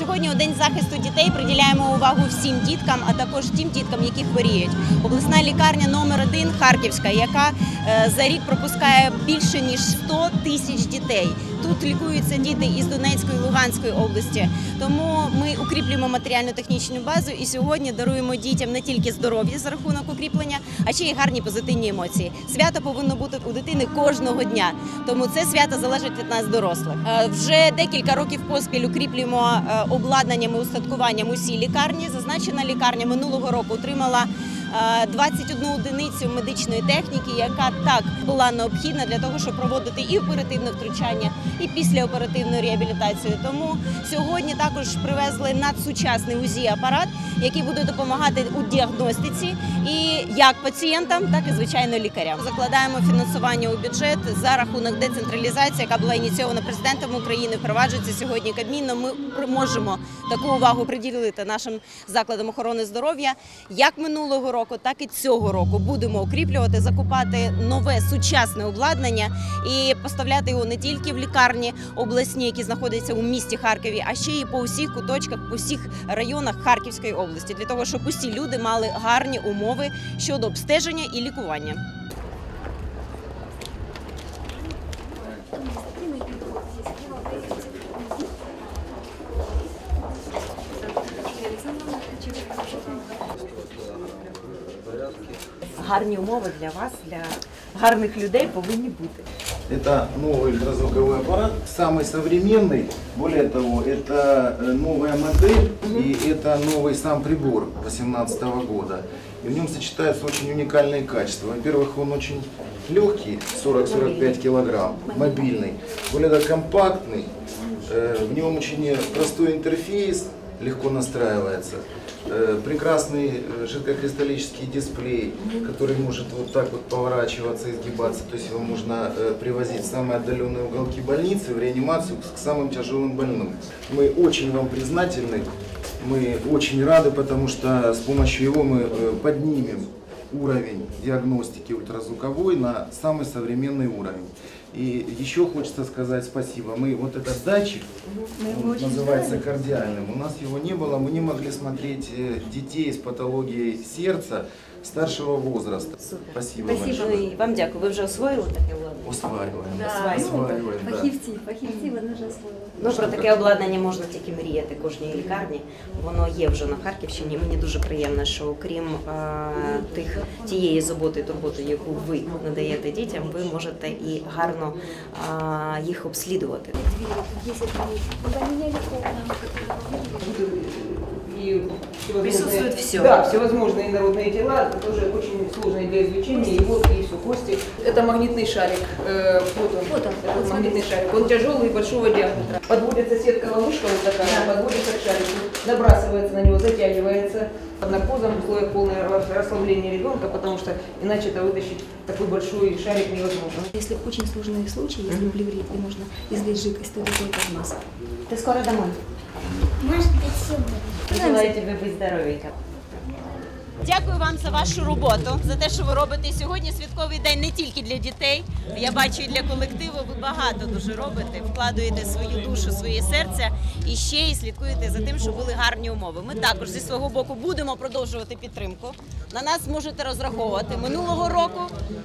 Сьогодні у день захисту дітей приділяємо увагу всім діткам, а також тим діткам, які хворіють. Обласна лікарня номер 1 Харківська, яка е, за рік пропускає більше ніж 100 тисяч дітей. Тут лікуються діти із Донецької Луганської області. Тому ми укріплюємо матеріально-технічну базу і сьогодні даруємо дітям не тільки здоров'я за рахунок укріплення, а ще й гарні позитивні емоції. Свято повинно бути у дитини кожного дня. Тому це свято залежить від нас, дорослих. Е, Вже декілька років поспіль укріплюємо е, обладнанням і устаткуванням усі лікарні. Зазначена лікарня минулого року отримала е, 21 одиницю медичної техніки, яка так була необхідна для того, щоб проводити і оперативне втручання, і післяоперативну реабілітацію. Тому сьогодні також привезли надсучасний УЗІ апарат, який буде допомагати у діагностиці і як пацієнтам, так і звичайно лікарям. Закладаємо фінансування у бюджет за рахунок децентралізації, яка була ініційована президентом України. Впроваджується сьогодні Кабміном. Ми можемо таку увагу приділити нашим закладам охорони здоров'я як минулого року, так і цього року. Будемо укріплювати, закупати нове сучасне обладнання і поставляти його не тільки в лікарні обласні, які знаходяться у місті Харкові, а ще й по усіх куточках, по всіх районах Харківської області, для того, щоб усі люди мали гарні умови щодо обстеження і лікування. Гарні умови для вас, для гарних людей повинні бути. Это новый ультразвуковой аппарат, самый современный. Более того, это э, новая модель и это новый сам прибор 2018 года. И в нем сочетаются очень уникальные качества. Во-первых, он очень легкий, 40-45 килограмм, мобильный. Более того, компактный. Э, В нем очень простой интерфейс, легко настраивается. Э, Прекрасный э, жидкокристаллический дисплей, который может вот так вот поворачиваться, изгибаться. То есть его можно э, привозить в самые отдаленные уголки больницы, в реанимацию к самым тяжелым больным. Мы очень вам признательны, мы очень рады, потому что с помощью его мы э, поднимем уровень диагностики ультразвуковой на самый современный уровень. И еще хочется сказать спасибо. Мы вот этот датчик, он называется кардиальным. У нас его не было, мы не могли смотреть э, детей с патологией сердца старшего возраста. Спасибо, Спасибо. большое. І вам дякую. Ви вже освоїли таке обладнання? Осваиваем. Да. Осваиваем, да. Фахівці, фахівці, вони вже освоїли. Ну про таке обладнання можна тільки мріяти кожній лікарні. Воно є вже на Харківщині. Мені дуже приємно, що окрім е, тих тієї заботи і турботи, яку ви надаєте дітям, ви можете і гарно е, їх обслідувати. Всевозможные- Присутствует всё. Да, всевозможные народные тела, это тоже очень сложные для изучения, и вот, и все, кости. Это магнитный шарик, э, вот он, Вот он, этот вот магнитный смотрите. шарик, он тяжелый, большого диаметра. Подводится сетка ловушка вот такая, подводится к шарику, набрасывается на него, затягивается под наркозом в условиях полного рас- расслабления ребенка, потому что иначе это вытащить такой большой шарик невозможно. Если очень сложные случаи, если плеврит, и нужно излить жидкость, то это только маска. Ти скоро домой. Может быть, сегодня. Желаю тобі будь здоровенька. Дякую вам за вашу роботу, за те, що ви робите сьогодні. Святковий день не тільки для дітей. Я бачу і для колективу. Ви багато дуже робите, вкладуєте свою душу, своє серце і ще й слідкуєте за тим, щоб були гарні умови. Ми також зі свого боку будемо продовжувати підтримку. На нас можете розраховувати минулого року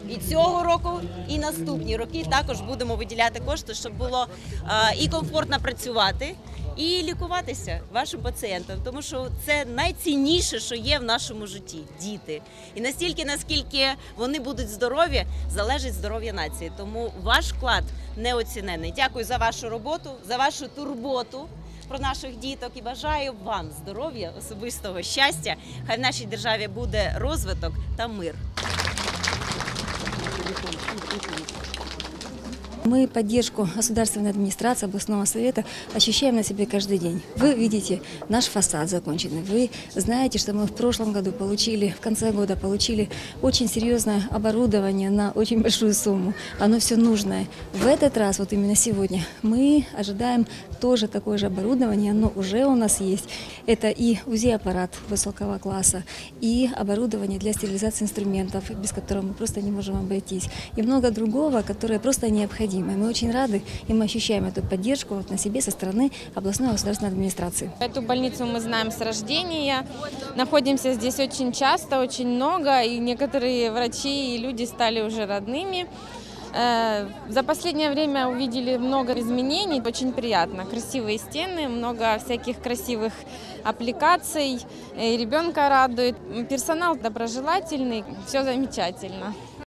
і цього року, і наступні роки. Також будемо виділяти кошти, щоб було е, і комфортно працювати і лікуватися вашим пацієнтам, тому що це найцінніше, що є в нашому житті діти. І настільки, наскільки вони будуть здорові, залежить здоров'я нації. Тому ваш вклад неоцінений. Дякую за вашу роботу, за вашу турботу. Про наших діток і бажаю вам здоров'я, особистого щастя. Хай в нашій державі буде розвиток та мир. Мы поддержку государственной администрации, областного совета ощущаем на себе каждый день. Вы видите наш фасад законченный. Вы знаете, что мы в прошлом году получили, в конце года получили очень серьезное оборудование на очень большую сумму. Оно все нужное. В этот раз, вот именно сегодня, мы ожидаем тоже такое же оборудование, оно уже у нас есть. Это и УЗИ-аппарат высокого класса, и оборудование для стерилизации инструментов, без которого мы просто не можем обойтись, и много другого, которое просто необходимо. Необходимое. Мы очень рады, и мы ощущаем эту поддержку вот на себе со стороны областной государственной администрации. Эту больницу мы знаем с рождения. Находимся здесь очень часто, очень много, и некоторые врачи и люди стали уже родными. Э, За последнее время увидели много изменений, очень приятно. Красивые стены, много всяких красивых аппликаций, и ребенка радует. Персонал доброжелательный, все замечательно.